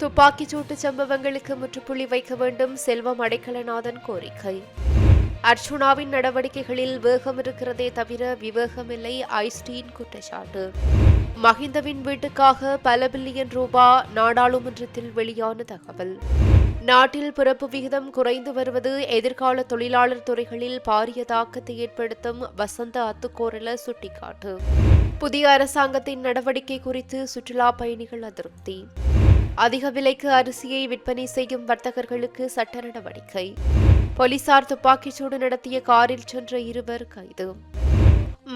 துப்பாக்கிச்சூட்டு சம்பவங்களுக்கு முற்றுப்புள்ளி வைக்க வேண்டும் செல்வம் அடைக்கலநாதன் கோரிக்கை. அர்ச்சுனாவின் நடவடிக்கைகளில் வேகம் இருக்கிறதே தவிர விவேகமில்லை ஐஸ்டீன் குற்றச்சாட்டு. மஹிந்தவின் வீட்டுக்காக பல பில்லியன் ரூபா நாடாளுமன்றத்தில் வெளியான தகவல். நாட்டில் பிறப்பு விகிதம் குறைந்து வருவது எதிர்கால தொழிலாளர் துறைகளில் பாரிய தாக்கத்தை ஏற்படுத்தும் வசந்த அத்துக்கோரல சுட்டிக்காட்டு. புதிய அரசாங்கத்தின் நடவடிக்கை குறித்து சுற்றுலா பயணிகள் அதிருப்தி. அதிக விலைக்கு அரிசியை விற்பனை செய்யும் வர்த்தகர்களுக்கு சட்ட நடவடிக்கை. போலீசார் துப்பாக்கிச்சூடு நடத்திய காரில் சென்ற இருவர் கைது.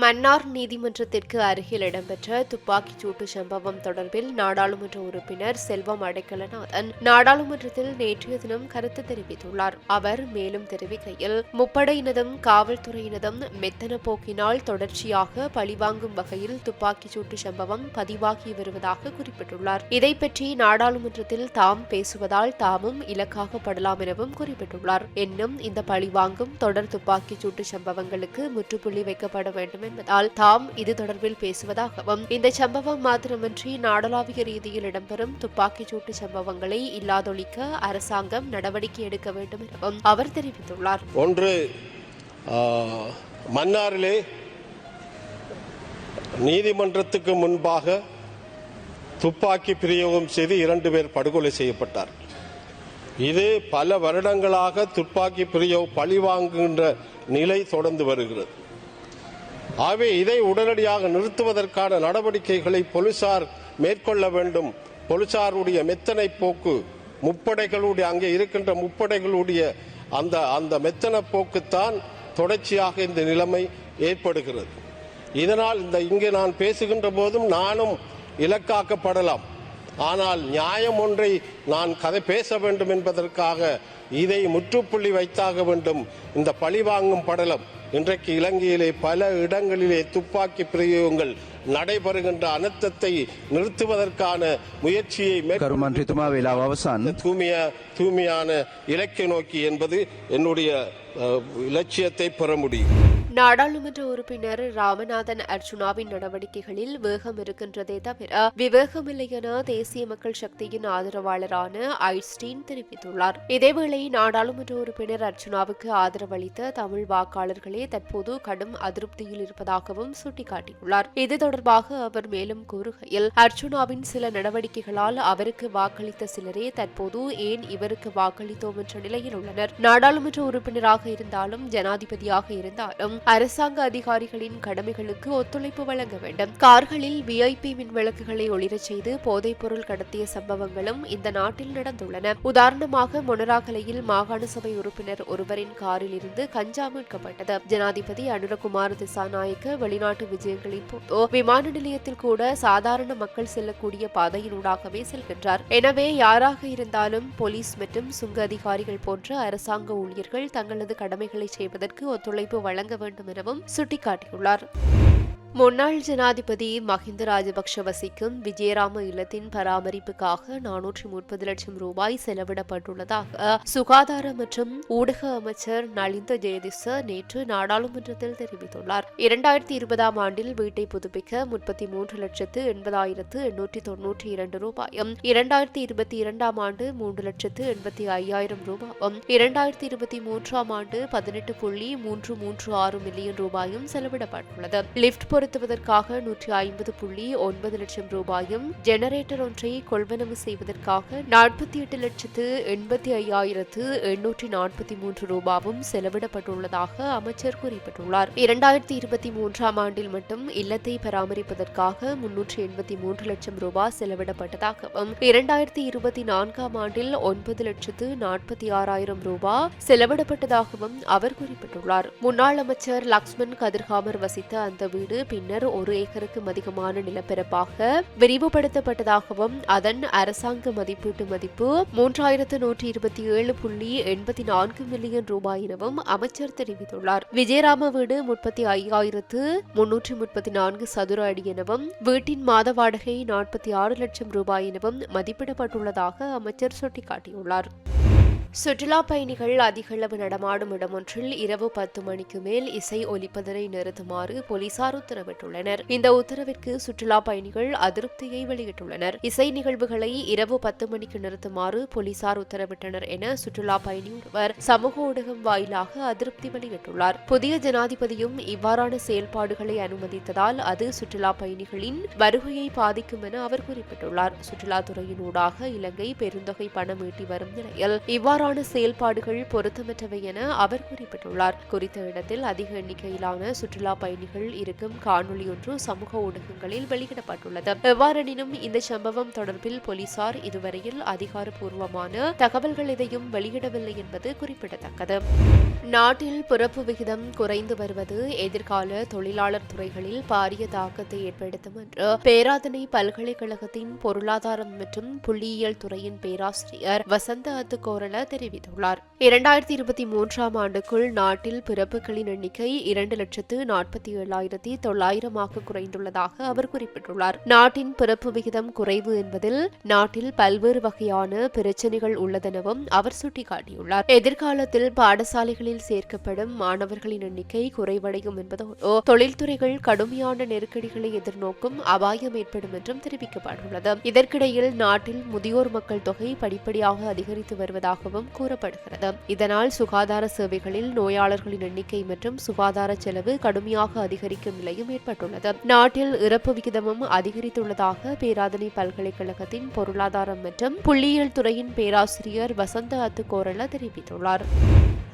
மன்னார் நீதிமன்றத்திற்கு அருகில் இடம்பெற்ற துப்பாக்கிச்சூட்டு சம்பவம் தொடர்பில் நாடாளுமன்ற உறுப்பினர் செல்வம் அடைக்கலநாதன் நாடாளுமன்றத்தில் நேற்றைய தினம் கருத்து தெரிவித்துள்ளார். அவர் மேலும் தெரிவிக்கையில் முப்படையினதும் காவல்துறையினதும் மெத்தன போக்கினால் தொடர்ச்சியாக பழிவாங்கும் வகையில் துப்பாக்கிச்சூட்டு சம்பவம் பதிவாகி வருவதாக குறிப்பிட்டுள்ளார். இதை பற்றி நாடாளுமன்றத்தில் தாம் பேசுவதால் தாமும் இலக்காகப்படலாம் எனவும் குறிப்பிட்டுள்ளார். என்னும் இந்த பழிவாங்கும் தொடர் துப்பாக்கிச்சூட்டு சம்பவங்களுக்கு முற்றுப்புள்ளி வைக்கப்பட வேண்டும் என்பதால் தாம் இது தொடர்பில் பேசுவதாகவும் இந்த சம்பவம் மாத்திரமின்றி நாடளாவிய ரீதியில் இடம்பெறும் துப்பாக்கிச் சூட்டு சம்பவங்களை இல்லாதொழிக்க அரசாங்கம் நடவடிக்கை எடுக்க வேண்டும் எனவும் அவர் தெரிவித்துள்ளார். ஒன்று மன்னாரிலே நீதிமன்றத்துக்கு முன்பாக துப்பாக்கி பிரயோகம் செய்து இரண்டு பேர் படுகொலை செய்யப்பட்டார் இது பல வருடங்களாக துப்பாக்கி பிரயோக பழிவாங்குகின்ற நிலை தொடர்ந்து வருகிறது. ஆகவே இதை உடனடியாக நிறுத்துவதற்கான நடவடிக்கைகளை போலீசார் மேற்கொள்ள வேண்டும். போலீசாருடைய மெத்தனை போக்கு முப்படைகளுடைய அங்கே இருக்கின்ற முப்படைகளுடைய அந்த அந்த மெத்தன போக்குத்தான் தொடர்ச்சியாக இந்த நிலைமை ஏற்படுகிறது. இதனால் இந்த இங்கே நான் பேசுகின்ற போதும் நானும் இலக்காக்கப்படலாம். ஆனால் நியாயம் ஒன்றை நான் கதை பேச வேண்டும் என்பதற்காக இதை முற்றுப்புள்ளி வைத்தாக வேண்டும். இந்த பழிவாங்கும் படலம். இன்றைக்கு இலங்கையிலே பல இடங்களிலே துப்பாக்கி பிரயோகங்கள் நடைபெறுகின்ற அனர்த்தத்தை நிறுத்துவதற்கான முயற்சியை தூய்மைய தூய்மையான இலக்கை நோக்கி என்பது என்னுடைய இலட்சியத்தை பெற முடியும். நாடாளுமன்ற உறுப்பினர் ராமநாதன் அர்ச்சுனாவின் நடவடிக்கைகளில் வேகம் இருக்கின்றதே தவிர விவேகமில்லை என தேசிய மக்கள் சக்தியின் ஆதரவாளரான ஐஸ்டீன் தெரிவித்துள்ளார். இதேவேளை நாடாளுமன்ற உறுப்பினர் அர்ச்சுனாவுக்கு ஆதரவளித்த தமிழ் வாக்காளர்களே தற்போது கடும் அதிருப்தியில் இருப்பதாகவும் சுட்டிக்காட்டியுள்ளார். இது தொடர்பாக அவர் மேலும் கூறுகையில் அர்ச்சுனாவின் சில நடவடிக்கைகளால் அவருக்கு வாக்களித்த சிலரே தற்போது ஏன் இவருக்கு வாக்களித்தோம் என்ற நிலையில் உள்ளனர். நாடாளுமன்ற உறுப்பினராக இருந்தாலும் ஜனாதிபதியாக இருந்தாலும் அரசாங்க அதிகாரிகளின் கடமைகளுக்கு ஒத்துழைப்பு வழங்க வேண்டும். கார்களில் விஐபி மின் விளக்குகளை ஒளிரச் செய்து போதைப் பொருள் கடத்திய சம்பவங்களும் இந்த நாட்டில் நடந்துள்ளன. உதாரணமாக மொனராகலையில் மாகாண சபை உறுப்பினர் ஒருவரின் காரில் இருந்து கஞ்சா மீட்கப்பட்டது. ஜனாதிபதி அனுரகுமார் திசாநாயக்க வெளிநாட்டு விஜயங்களின் போதோ விமான நிலையத்தில் கூட சாதாரண மக்கள் செல்லக்கூடிய பாதையினூடாகவே செல்கின்றார். எனவே யாராக இருந்தாலும் போலீஸ் மற்றும் சுங்க அதிகாரிகள் போன்ற அரசாங்க ஊழியர்கள் தங்களது கடமைகளை செய்வதற்கு ஒத்துழைப்பு வழங்க வேண்டும். எனவும் சுட்டிக்காட்டியுள்ளார். முன்னாள் ஜனாதிபதி மஹிந்த ராஜபக்ஷ வசிக்கும் விஜயராம இல்லத்தின் பராமரிப்புக்காக நானூற்றி முப்பது லட்சம் ரூபாய் செலவிடப்பட்டுள்ளதாக சுகாதார மற்றும் ஊடக அமைச்சர் நலிந்த ஜெயதிச நேற்று நாடாளுமன்றத்தில் தெரிவித்துள்ளார். இரண்டாயிரத்தி இருபதாம் ஆண்டில் வீட்டை புதுப்பிக்க முப்பத்தி மூன்று லட்சத்து எண்பதாயிரத்து எண்ணூற்றி தொன்னூற்றி இரண்டு ரூபாயும் இரண்டாயிரத்தி இருபத்தி இரண்டாம் ஆண்டு மூன்று லட்சத்து எண்பத்தி ஐயாயிரம் ரூபாயும் இரண்டாயிரத்தி இருபத்தி மூன்றாம் ஆண்டு பதினெட்டு புள்ளி மூன்று மூன்று ஆறு மில்லியன் ரூபாயும் செலவிடப்பட்டுள்ளது. லிப்ட் பயன்படுத்துவதற்காக நூற்றி ஐம்பது புள்ளி ஒன்பது லட்சம் ரூபாயும் ஜெனரேட்டர் ஒன்றை கொள்வனவு செய்வதற்காக நாற்பத்தி எட்டு லட்சத்து எண்பத்தி ஐயாயிரத்து எண்ணூற்றி நாற்பத்தி மூன்று ரூபாவும் செலவிடப்பட்டுள்ளதாக அமைச்சர் குறிப்பிட்டுள்ளார். இரண்டாயிரத்தி இருபத்தி மூன்றாம் ஆண்டில் மட்டும் இல்லத்தை பராமரிப்பதற்காக முன்னூற்றி எண்பத்தி மூன்று லட்சம் ரூபாய் செலவிடப்பட்டதாகவும் இரண்டாயிரத்தி இருபத்தி நான்காம் ஆண்டில் ஒன்பது லட்சத்து நாற்பத்தி ஆறாயிரம் ரூபாய் செலவிடப்பட்டதாகவும் அவர் குறிப்பிட்டுள்ளார். முன்னாள் அமைச்சர் லக்ஷ்மண் கதிர்காமர் வசித்த அந்த வீடு பின்னர் ஒரு ஏக்கருக்கும் அதிகமான நிலப்பரப்பாக விரிவுபடுத்தப்பட்டதாகவும் அதன் அரசாங்க மதிப்பீட்டு மதிப்பு மூன்றாயிரத்து நூற்றி இருபத்தி ஏழு புள்ளி எண்பத்தி நான்கு மில்லியன் ரூபாய் எனவும் அமைச்சர் தெரிவித்துள்ளார். விஜயராம வீடு முப்பத்தி ஐயாயிரத்து முன்னூற்றி முப்பத்தி நான்கு சதுர அடி எனவும் வீட்டின் மாத வாடகை நாற்பத்தி ஆறு லட்சம் ரூபாய் எனவும் மதிப்பிடப்பட்டுள்ளதாக அமைச்சர் சுட்டிக்காட்டியுள்ளார். சுற்றுலா பயணிகள் அதிகளவு நடமாடும் இடமொன்றில் இரவு பத்து மணிக்கு மேல் இசை ஒலிப்பதனை நிறுத்துமாறு போலீசார் உத்தரவிட்டுள்ளனர். இந்த உத்தரவிற்கு சுற்றுலா பயணிகள் அதிருப்தியை வெளியிட்டுள்ளனர். இசை நிகழ்வுகளை இரவு பத்து மணிக்கு நிறுத்துமாறு போலீசார் உத்தரவிட்டனர் என சுற்றுலா பயணி ஒருவர் சமூக ஊடகம் வாயிலாக அதிருப்தி வெளியிட்டுள்ளார். புதிய ஜனாதிபதியும் இவ்வாறான செயல்பாடுகளை அனுமதித்ததால் அது சுற்றுலா பயணிகளின் வருகையை பாதிக்கும் என அவர் குறிப்பிட்டுள்ளார். சுற்றுலாத்துறையின் ஊடாக இலங்கை பெருந்தொகை பணம் ஈட்டி வரும் நிலையில் இவ்வாறான செயல்பாடுகள் பொருத்தமற்றவை என அவர் குறிப்பிட்டுள்ளார். குறித்த இடத்தில் அதிக எண்ணிக்கையிலான சுற்றுலா பயணிகள் இருக்கும் காணொலி ஒன்று சமூக ஊடகங்களில் வெளியிடப்பட்டுள்ளது. எவ்வாறெனினும் இந்த சம்பவம் தொடர்பில் போலீசார் இதுவரையில் அதிகாரப்பூர்வமான தகவல்கள் எதையும் வெளியிடவில்லை என்பது குறிப்பிடத்தக்கது. நாட்டில் பிறப்பு விகிதம் குறைந்து வருவது எதிர்கால தொழிலாளர் துறைகளில் பாரிய தாக்கத்தை ஏற்படுத்தும் என்று பேராதனை பல்கலைக்கழகத்தின் பொருளாதாரம் மற்றும் புள்ளியியல் துறையின் பேராசிரியர் வசந்த அத்துக்கோரல தெரிவித்துள்ளார். இரண்டாயிரத்தி இருபத்தி மூன்றாம் ஆண்டுக்குள் நாட்டில் பிறப்புகளின் எண்ணிக்கை இரண்டு லட்சத்து நாற்பத்தி ஏழாயிரத்தி தொள்ளாயிரமாக குறைந்துள்ளதாக அவர் குறிப்பிட்டுள்ளார். நாட்டின் பிறப்பு விகிதம் குறைவு என்பதில் நாட்டில் பல்வேறு வகையான பிரச்சினைகள் உள்ளதெனவும் அவர் சுட்டிக்காட்டியுள்ளார். எதிர்காலத்தில் பாடசாலைகளில் சேர்க்கப்படும் மாணவர்களின் எண்ணிக்கை குறைவடையும் என்பதோடு தொழில்துறைகள் கடுமையான நெருக்கடிகளை எதிர்நோக்கும் அபாயம் ஏற்படும் என்றும் தெரிவிக்கப்பட்டுள்ளது. இதற்கிடையில் நாட்டில் முதியோர் மக்கள் தொகை படிப்படியாக அதிகரித்து வருவதாகவும் கூறப்படுகிறது. இதனால் சுகாதார சேவைகளில் நோயாளர்களின் எண்ணிக்கை மற்றும் சுகாதார செலவு கடுமையாக அதிகரிக்கும் நிலையும் ஏற்பட்டுள்ளது. நாட்டில் இறப்பு விகிதமும் அதிகரித்துள்ளதாக பேராதனை பல்கலைக்கழகத்தின் பொருளாதாரம் மற்றும் புள்ளியியல் துறையின் பேராசிரியர் வசந்த அத்துக்கோரல தெரிவித்துள்ளார்.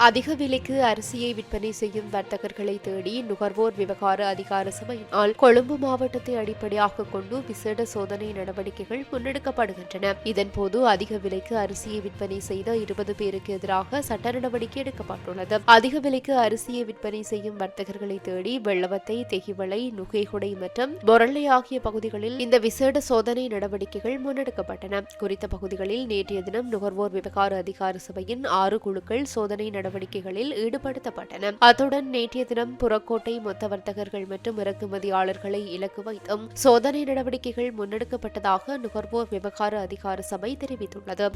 அதிக விலைக்கு அரிசியை விற்பனை செய்யும் வர்த்தகர்களை தேடி நுகர்வோர் விவகார அதிகார சபையினால் கொழும்பு மாவட்டத்தை அடிப்படையாக கொண்டு விசேட சோதனை நடவடிக்கைகள் முன்னெடுக்கப்படுகின்றன. இதன்போது அதிக விலைக்கு அரிசியை விற்பனை செய்த இருபது பேருக்கு எதிராக சட்ட நடவடிக்கை எடுக்கப்பட்டுள்ளது. அதிக விலைக்கு அரிசியை விற்பனை செய்யும் வர்த்தகர்களை தேடி வெள்ளவத்தை தெகிவளை நுகைகுடை மற்றும் பொரளை ஆகிய பகுதிகளில் இந்த விசேட சோதனை நடவடிக்கைகள் முன்னெடுக்கப்பட்டன. குறித்த பகுதிகளில் நேற்றைய தினம் நுகர்வோர் விவகார அதிகார சபையின் ஆறு குழுக்கள் சோதனை நடவடிக்கைகளில் ஈடுபடுத்தப்பட்டன. அத்துடன் நேற்றைய தினம் புறக்கோட்டை மொத்த வர்த்தகர்கள் மற்றும் இறக்குமதியாளர்களை இலக்கு வைத்தும் சோதனை நடவடிக்கைகள் முன்னெடுக்கப்பட்டதாக நுகர்வோர் விவகார அதிகார சபை தெரிவித்துள்ளது.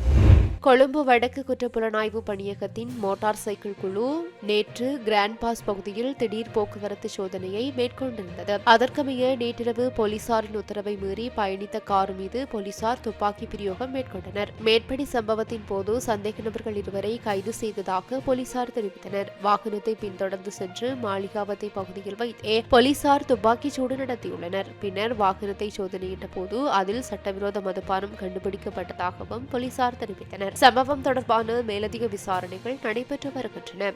கொழும்பு வடக்கு குற்றப்புலனாய்வு பணியகத்தின் மோட்டார் சைக்கிள் குழு நேற்று கிராண்ட் பாஸ் பகுதியில் திடீர் போக்குவரத்து சோதனையை மேற்கொண்டிருந்தது. அதற்கமைய நேற்றிரவு போலீசாரின் உத்தரவை மீறி பயணித்த கார் மீது போலீசார் துப்பாக்கி பிரயோகம் மேற்கொண்டனர். மேற்படி சம்பவத்தின் போது சந்தேக நபர்கள் இருவரை கைது செய்ததாக போலீசார் தெரிவித்தனர். வாகனத்தை பின்தொடர்ந்து சென்று மாளிகாவத்தை பகுதியில் வைத்தே போலீசார் துப்பாக்கிச் சூடு நடத்தியுள்ளனர். பின்னர் வாகனத்தை சோதனையிட்ட போது அதில் சட்டவிரோத மதுபானம் கண்டுபிடிக்கப்பட்டதாகவும் போலீசார் தெரிவித்தனர். சம்பவம் தொடர்பான மேலதிக விசாரணைகள் நடைபெற்று வருகின்றன.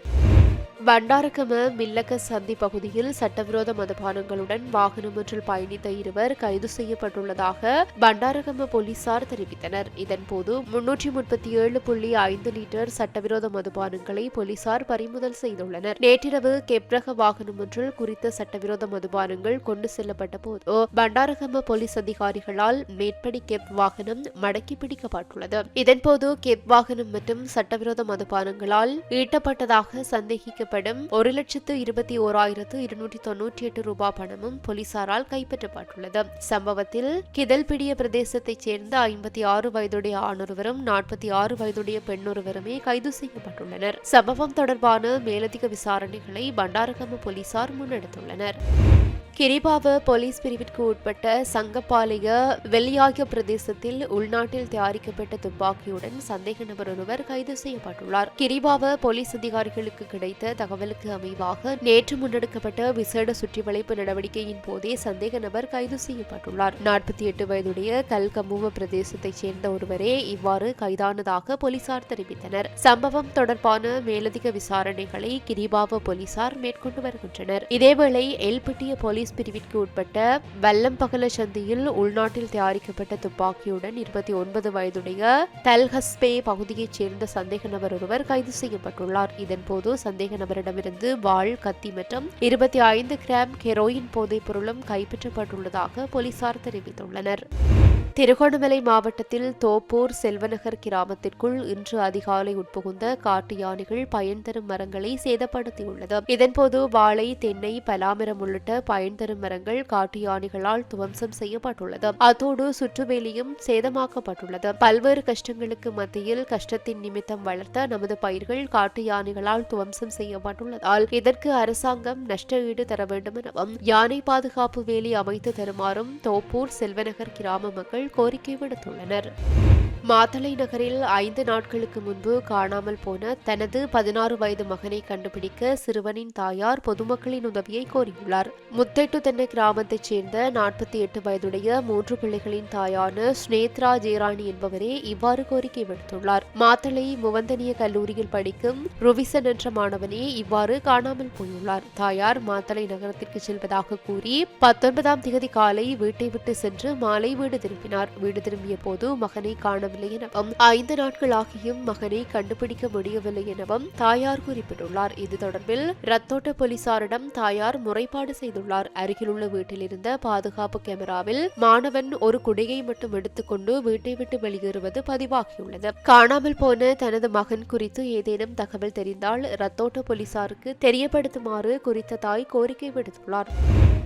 பண்டாரகம மில்லக்க சந்தி பகுதியில் சட்டவிரோத மதுபானங்களுடன் வாகனம் ஒன்றில் பயணித்த இருவர் கைது செய்யப்பட்டுள்ளதாக பண்டாரகம போலீசார் தெரிவித்தனர். இதன்போது முன்னூற்றி முப்பத்தி ஏழு புள்ளி ஐந்து லிட்டர் சட்டவிரோத மதுபானங்களை போலீசார் பறிமுதல் செய்துள்ளனர். நேற்றிரவு கெப்ரக வாகனம் ஒன்றில் குறித்த சட்டவிரோத மதுபானங்கள் கொண்டு செல்லப்பட்ட போது பண்டாரகம போலீஸ் அதிகாரிகளால் மேற்படி கெப் வாகனம் மடக்கி பிடிக்கப்பட்டுள்ளது. இதன்போது கெப் வாகனம் மற்றும் சட்டவிரோத மதுபானங்களால் ஈட்டப்பட்டதாக சந்தேகிக்க எனப்படும் ஒரு லட்சத்து இருபத்தி ஓராயிரத்து இருநூற்றி தொன்னூற்றி எட்டு ரூபாய் பணமும் போலீசாரால் கைப்பற்றப்பட்டுள்ளது. சம்பவத்தில் கிதல்பிடிய பிரதேசத்தைச் சேர்ந்த ஐம்பத்தி ஆறு வயதுடைய ஆணொருவரும் நாற்பத்தி ஆறு வயதுடைய பெண்ணொருவருமே கைது செய்யப்பட்டுள்ளனர். சம்பவம் தொடர்பான மேலதிக விசாரணைகளை பண்டாரகம போலீசார் முன்னெடுத்துள்ளனர். கிரிபாவ போலீஸ் பிரிவிற்கு உட்பட்ட சங்கப்பாளைய வெள்ளியாகிய பிரதேசத்தில் உள்நாட்டில் தயாரிக்கப்பட்ட துப்பாக்கியுடன் சந்தேக நபர் ஒருவர் கைது செய்யப்பட்டுள்ளார். கிரிபாவ போலீஸ் அதிகாரிகளுக்கு கிடைத்த தகவலுக்கு அமைவாக நேற்று முன்னெடுக்கப்பட்ட விசேட சுற்றிவளைப்பு நடவடிக்கையின் போதே சந்தேக நபர் கைது செய்யப்பட்டுள்ளார். நாற்பத்தி எட்டு வயதுடைய கல்கமுவ பிரதேசத்தைச் சேர்ந்த ஒருவரே இவ்வாறு கைதானதாக போலீசார் தெரிவித்தனர். சம்பவம் தொடர்பான மேலதிக விசாரணைகளை கிரிபாவ போலீசார் மேற்கொண்டு வருகின்றனர். இதேவேளை எல்பிட்டிய போலீஸ் பிரிவிற்கு உட்பட்ட வெள்ளம்பகல சந்தியில் உள்நாட்டில் தயாரிக்கப்பட்ட துப்பாக்கியுடன் இருபத்தி ஒன்பது வயதுடைய தல்ஹஸ்பே பகுதியைச் சேர்ந்த சந்தேக நபர் ஒருவர் கைது செய்யப்பட்டுள்ளார். இதன்போது சந்தேக நபரிடமிருந்து வாள் கத்தி மற்றும் இருபத்தி ஐந்து கிராம் ஹெரோயின் போதைப் பொருளும் கைப்பற்றப்பட்டுள்ளதாக போலீசார் தெரிவித்துள்ளனர். திருகோணமலை மாவட்டத்தில் தோப்பூர் செல்வநகர் கிராமத்திற்குள் இன்று அதிகாலை உட்புகுந்த காட்டு யானைகள் பயன் தரும் மரங்களை சேதப்படுத்தியுள்ளது. இதன்போது வாழை தென்னை பலாமரம் உள்ளிட்ட பயன் தரும் மரங்கள் காட்டு யானைகளால் துவம்சம் செய்யப்பட்டுள்ளது. அத்தோடு சுற்றுவேலியும் சேதமாக்கப்பட்டுள்ளது. பல்வேறு கஷ்டங்களுக்கு மத்தியில் கஷ்டத்தின் நிமித்தம் வளர்த்த நமது பயிர்கள் காட்டு யானைகளால் துவம்சம் செய்யப்பட்டுள்ளதால் இதற்கு அரசாங்கம் நஷ்ட ஈடு தர வேண்டும் எனவும் யானை பாதுகாப்பு வேலி அமைத்து தருமாறும் தோப்பூர் செல்வநகர் கிராம மக்கள் கோரிக்கை விடுத்துள்ளனர். மாத்தளை நகரில் ஐந்து நாட்களுக்கு முன்பு காணாமல் போன தனது பதினாறு வயது மகனை கண்டுபிடிக்க சிறுவனின் தாயார் பொதுமக்களின் உதவியை கோரியுள்ளார். முத்தெட்டு தென்னை கிராமத்தைச் சேர்ந்த நாற்பத்தி எட்டு வயதுடைய மூன்று பிள்ளைகளின் தாயான ஸ்னேத்ரா ஜேராணி என்பவரே இவ்வாறு கோரிக்கை விடுத்துள்ளார். மாத்தளை முவந்தனிய கல்லூரியில் படிக்கும் ருவிசன் என்ற மாணவனே இவ்வாறு காணாமல் போயுள்ளார். தாயார் மாத்தளை நகரத்திற்கு செல்வதாக கூறி பத்தொன்பதாம் தேதி காலை வீட்டை விட்டு சென்று மாலை வீடு திரும்பினார். கூறினார். வீடு திரும்பிய போது மகனை காணவில்லை எனவும் ஐந்து நாட்களாகியும் மகனை கண்டுபிடிக்க முடியவில்லை எனவும் தாயார் குறிப்பிட்டுள்ளார். இது தொடர்பில் ரத்தோட்ட போலீசாரிடம் தாயார் முறைப்பாடு செய்துள்ளார். அருகிலுள்ள வீட்டில் இருந்த பாதுகாப்பு கேமராவில் மாணவன் ஒரு குடையை மட்டும் எடுத்துக்கொண்டு வீட்டை விட்டு வெளியேறுவது பதிவாகியுள்ளது. காணாமல் போன தனது மகன் குறித்து ஏதேனும் தகவல் தெரிந்தால் ரத்தோட்ட போலீசாருக்கு தெரியப்படுத்துமாறு குறித்த தாய் கோரிக்கை விடுத்துள்ளார்.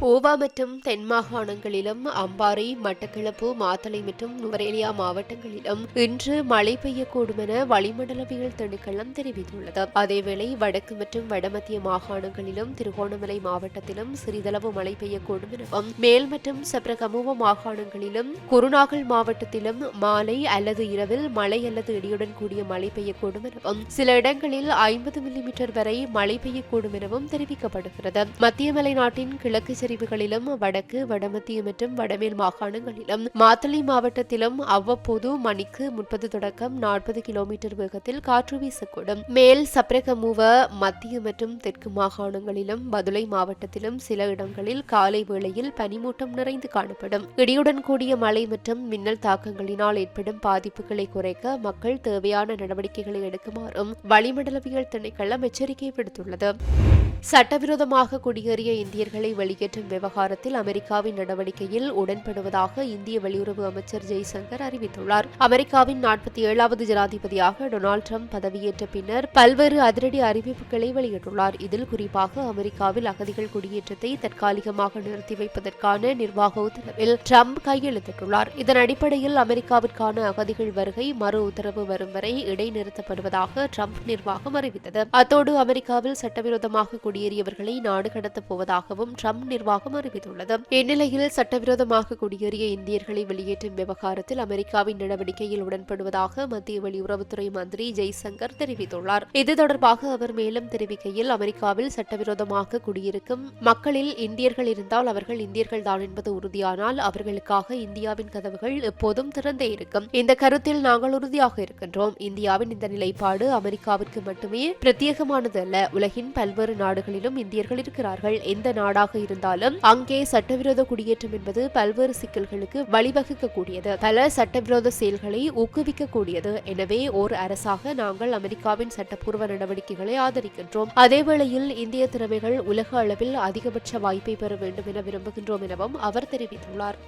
ஓவா மற்றும் தென் மாகாணங்களிலும் அம்பாறை மட்டக்களப்பு மாத்தளை மற்றும் நுவரேலியா மாவட்டங்களிலும் இன்று மழை பெய்யக்கூடும் என வளிமண்டலவியல் திணைக்களம் தெரிவித்துள்ளது. அதேவேளை வடக்கு மற்றும் வடமத்திய மாகாணங்களிலும் திருகோணமலை மாவட்டத்திலும் சிறிதளவு மழை பெய்யக்கூடும் எனவும் மேல் மற்றும் சப்ரகமுவ மாகாணங்களிலும் குருநாகல் மாவட்டத்திலும் மாலை அல்லது இரவில் மழை அல்லது இடியுடன் கூடிய மழை பெய்யக்கூடும் எனவும் சில இடங்களில் ஐம்பது மில்லிமீட்டர் வரை மழை பெய்யக்கூடும் எனவும் தெரிவிக்கப்படுகிறது. மத்திய மலைநாட்டின் கிழக்கு சரிவுகளிலும் வடக்கு வடமத்திய மற்றும் வடமேல் மாகாணங்களிலும் மாத்தளை மாவட்டத்திலும் அவ்வப்போது மணிக்கு முப்பது தொடக்கம் நாற்பது கிலோமீட்டர் வேகத்தில் காற்று வீசக்கூடும். மேல் சப்ரகமுவ மத்திய மற்றும் தெற்கு மாகாணங்களிலும் பதுளை மாவட்டத்திலும் சில இடங்களில் காலை வேளையில் பனிமூட்டம் நிறைந்து காணப்படும். இடியுடன் கூடிய மழை மற்றும் மின்னல் தாக்கங்களினால் ஏற்படும் பாதிப்புகளை குறைக்க மக்கள் தேவையான நடவடிக்கைகளை எடுக்குமாறும் வளிமண்டலவியல் திணைக்களம் எச்சரிக்கை விடுத்துள்ளது. சட்டவிரோதமாக குடியேறிய இந்தியர்களை வெளியேற்றும் விவகாரத்தில் அமெரிக்காவின் நடவடிக்கையில் உடன்படுவதாக இந்திய வெளியுறவு வெளியுறவு அமைச்சர் ஜெய்சங்கர் அறிவித்துள்ளார். அமெரிக்காவின் நாற்பத்தி ஏழாவது ஜனாதிபதியாக டொனால்டு ட்ரம்ப் பதவியேற்ற பின்னர் பல்வேறு அதிரடி அறிவிப்புகளை வெளியிட்டுள்ளார். இதில் குறிப்பாக அமெரிக்காவில் அகதிகள் குடியேற்றத்தை தற்காலிகமாக நிறுத்தி வைப்பதற்கான நிர்வாக உத்தரவில் ட்ரம்ப் கையெழுத்திட்டுள்ளார். இதன் அடிப்படையில் அமெரிக்காவிற்கான அகதிகள் வருகை மறு உத்தரவு வரும் வரை இடைநிறுத்தப்படுவதாக ட்ரம்ப் நிர்வாகம் அறிவித்தது. அத்தோடு அமெரிக்காவில் சட்டவிரோதமாக குடியேறியவர்களை நாடு கடத்தப் போவதாகவும் ட்ரம்ப் நிர்வாகம் அறிவித்துள்ளது. இந்நிலையில் சட்டவிரோதமாக குடியேறிய இந்தியர்களை வெளியேற்றும் விவகாரத்தில் அமெரிக்காவின் நடவடிக்கையில் உடன்படுவதாக மத்திய வெளியுறவுத்துறை மந்திரி ஜெய்சங்கர் தெரிவித்துள்ளார். இது தொடர்பாக அவர் மேலும் தெரிவிக்கையில் அமெரிக்காவில் சட்டவிரோதமாக குடியிருக்கும் மக்களில் இந்தியர்கள் இருந்தால் அவர்கள் இந்தியர்கள் தான் என்பது உறுதியானால் அவர்களுக்காக இந்தியாவின் கதவுகள் எப்போதும் திறந்தே இருக்கும். இந்த கருத்தில் நாங்கள் உறுதியாக இருக்கின்றோம். இந்தியாவின் இந்த நிலைப்பாடு அமெரிக்காவிற்கு மட்டுமே பிரத்யேகமானது அல்ல உலகின் பல்வேறு நாடுகளிலும் இந்தியர்கள் இருக்கிறார்கள். எந்த நாடாக இருந்தாலும் அங்கே சட்டவிரோத குடியேற்றம் என்பது பல்வேறு சிக்கல்களுக்கு வழிவகை வழிவகுக்கக்கூடியது பல சட்டவிரோத செயல்களை ஊக்குவிக்கக்கூடியது. எனவே ஓர் அரசாக நாங்கள் அமெரிக்காவின் சட்டப்பூர்வ நடவடிக்கைகளை ஆதரிக்கின்றோம். அதேவேளையில் இந்திய திறமைகள் உலக அளவில் அதிகபட்ச வாய்ப்பை பெற வேண்டும் என விரும்புகின்றோம் எனவும் அவர் தெரிவித்துள்ளார்.